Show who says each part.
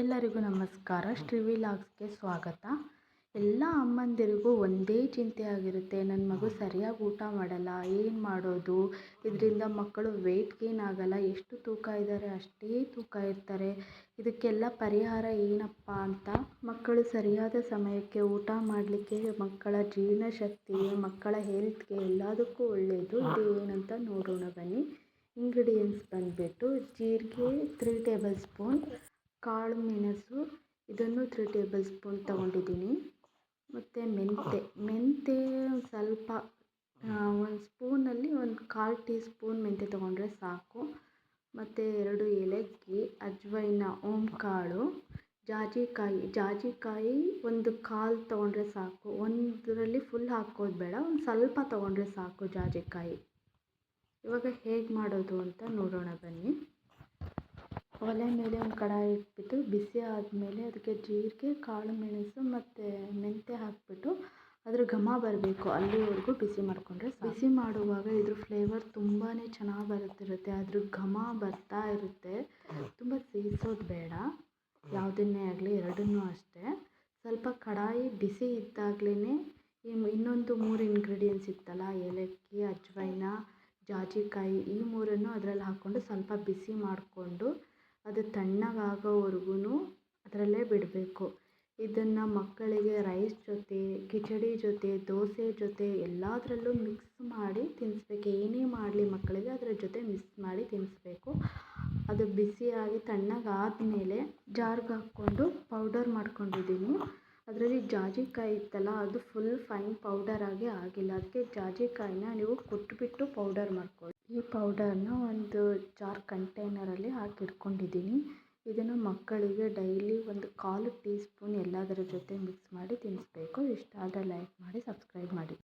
Speaker 1: ಎಲ್ಲರಿಗೂ ನಮಸ್ಕಾರ. ಶ್ರೀ ವಿಲಾಗ್ಸ್ಗೆ ಸ್ವಾಗತ. ಎಲ್ಲ ಅಮ್ಮಂದಿರಿಗೂ ಒಂದೇ ಚಿಂತೆ ಆಗಿರುತ್ತೆ. ನನ್ನ ಮಗು ಸರಿಯಾಗಿ ಊಟ ಮಾಡಲ್ಲ, ಏನು ಮಾಡೋದು? ಇದರಿಂದ ಮಕ್ಕಳು ವೆಯ್ಟ್ ಗೇನ್ ಆಗಲ್ಲ. ಎಷ್ಟು ತೂಕ ಇದ್ದಾರೆ ಅಷ್ಟೇ ತೂಕ ಇರ್ತಾರೆ. ಇದಕ್ಕೆಲ್ಲ ಪರಿಹಾರ ಏನಪ್ಪ ಅಂತ? ಮಕ್ಕಳು ಸರಿಯಾದ ಸಮಯಕ್ಕೆ ಊಟ ಮಾಡಲಿಕ್ಕೆ, ಮಕ್ಕಳ ಜೀರ್ಣಶಕ್ತಿ ಮಕ್ಕಳ ಹೆಲ್ತ್ಗೆ ಎಲ್ಲದಕ್ಕೂ ಒಳ್ಳೆಯದು ಇದು ಏನಂತ ನೋಡೋಣ ಬನ್ನಿ. ಇಂಗ್ರೀಡಿಯೆಂಟ್ಸ್ ಬಂದುಬಿಟ್ಟು ಜೀರಿಗೆ ತ್ರೀ ಟೇಬಲ್ ಸ್ಪೂನ್ ಕಾಳು ಮೆಣಸು, ಇದನ್ನು ತ್ರೀ ಟೇಬಲ್ ಸ್ಪೂನ್ ತಗೊಂಡಿದ್ದೀನಿ. ಮತ್ತು ಮೆಂತ್ಯ ಮೆಂತ್ಯ ಸ್ವಲ್ಪ ಒಂದು ಸ್ಪೂನಲ್ಲಿ ಒಂದು ಕಾಲು ಟೀ ಸ್ಪೂನ್ ಮೆಂತ್ಯ ತಗೊಂಡರೆ ಸಾಕು. ಮತ್ತು ಎರಡು ಏಲಕ್ಕಿ, ಅಜ್ವೈನ ಕಾಳು ಜಾಜಿಕಾಯಿ ಜಾಜಿಕಾಯಿ ಒಂದು ಕಾಲು ತೊಗೊಂಡ್ರೆ ಸಾಕು. ಒಂದರಲ್ಲಿ ಫುಲ್ ಹಾಕೋದು ಬೇಡ, ಒಂದು ಸ್ವಲ್ಪ ತೊಗೊಂಡ್ರೆ ಸಾಕು ಜಾಜಿಕಾಯಿ. ಇವಾಗ ಹೇಗೆ ಮಾಡೋದು ಅಂತ ನೋಡೋಣ ಬನ್ನಿ. ಒಲೆ ಮೇಲೆ ಒಂದು ಕಡಾಯಿ ಇಟ್ಬಿಟ್ಟು ಬಿಸಿ ಆದಮೇಲೆ ಅದಕ್ಕೆ ಜೀರಿಗೆ, ಕಾಳು ಮೆಣಸು ಮತ್ತು ಮೆಂತ್ಯ ಹಾಕಿಬಿಟ್ಟು ಅದ್ರ ಘಮ ಬರಬೇಕು ಅಲ್ಲಿವರೆಗೂ ಬಿಸಿ ಮಾಡಿಕೊಂಡ್ರೆ ಬಿಸಿ ಮಾಡುವಾಗ ಇದ್ರ ಫ್ಲೇವರ್ ತುಂಬಾ ಚೆನ್ನಾಗಿ ಬರುತ್ತಿರುತ್ತೆ. ಅದ್ರ ಘಮ ಬರ್ತಾ ಇರುತ್ತೆ. ತುಂಬ ಸೇರಿಸೋದು ಬೇಡ. ಯಾವುದನ್ನೇ ಆಗಲಿ ಎರಡನ್ನೂ ಅಷ್ಟೇ. ಸ್ವಲ್ಪ ಕಡಾಯಿ ಬಿಸಿ ಇದ್ದಾಗಲೇ ಇನ್ನೊಂದು ಮೂರು ಇಂಗ್ರೀಡಿಯೆಂಟ್ಸ್ ಇತ್ತಲ್ಲ, ಏಲಕ್ಕಿ, ಅಜ್ವೈನ, ಜಾಜಿಕಾಯಿ ಈ ಮೂರನ್ನು ಅದರಲ್ಲಿ ಹಾಕ್ಕೊಂಡು ಸ್ವಲ್ಪ ಬಿಸಿ ಮಾಡಿಕೊಂಡು ಅದು ತಣ್ಣಗಾಗೋವರೆಗೂ ಅದರಲ್ಲೇ ಬಿಡಬೇಕು. ಇದನ್ನು ಮಕ್ಕಳಿಗೆ ರೈಸ್ ಜೊತೆ, ಕಿಚಡಿ ಜೊತೆ, ದೋಸೆ ಜೊತೆ ಎಲ್ಲದರಲ್ಲೂ ಮಿಕ್ಸ್ ಮಾಡಿ ತಿನ್ನಿಸ್ಬೇಕು ಏನೇ ಮಾಡಲಿ ಮಕ್ಕಳಿಗೆ ಅದರ ಜೊತೆ ಮಿಕ್ಸ್ ಮಾಡಿ ತಿನ್ನಿಸ್ಬೇಕು ಅದು ಬಿಸಿಯಾಗಿ ತಣ್ಣಗಾದಮೇಲೆ ಜಾರ್ಗೆ ಹಾಕ್ಕೊಂಡು ಪೌಡರ್ ಮಾಡ್ಕೊಂಡಿದ್ದೀನಿ ಅದರಲ್ಲಿ ಜಾಜಿಕಾಯಿ ಇತ್ತಲ್ಲ, ಅದು ಫುಲ್ ಫೈನ್ ಪೌಡರ್ ಆಗಿ ಆಗಿಲ್ಲ. ಅದಕ್ಕೆ ಜಾಜಿಕಾಯಿನ ನೀವು ಕುಟ್ಟಿಬಿಟ್ಟು ಪೌಡರ್ ಮಾಡ್ಕೊಳ್ಳಿ ಈ ಪೌಡರ್ನ ಒಂದು ಜಾರ್ ಕಂಟೈನರಲ್ಲಿ ಹಾಕಿ ಇಟ್ಕೊಂಡಿದ್ದೀನಿ ಇದನ್ನು ಮಕ್ಕಳಿಗೆ ಡೈಲಿ ಒಂದು ಕಾಲು ಟೀ ಸ್ಪೂನ್ ಎಲ್ಲದರ ಜೊತೆ ಮಿಕ್ಸ್ ಮಾಡಿ ತಿನ್ನಿಸ್ಬೇಕು. ಇಷ್ಟ ಆದರೆ ಲೈಕ್ ಮಾಡಿ, ಸಬ್ಸ್ಕ್ರೈಬ್ ಮಾಡಿ.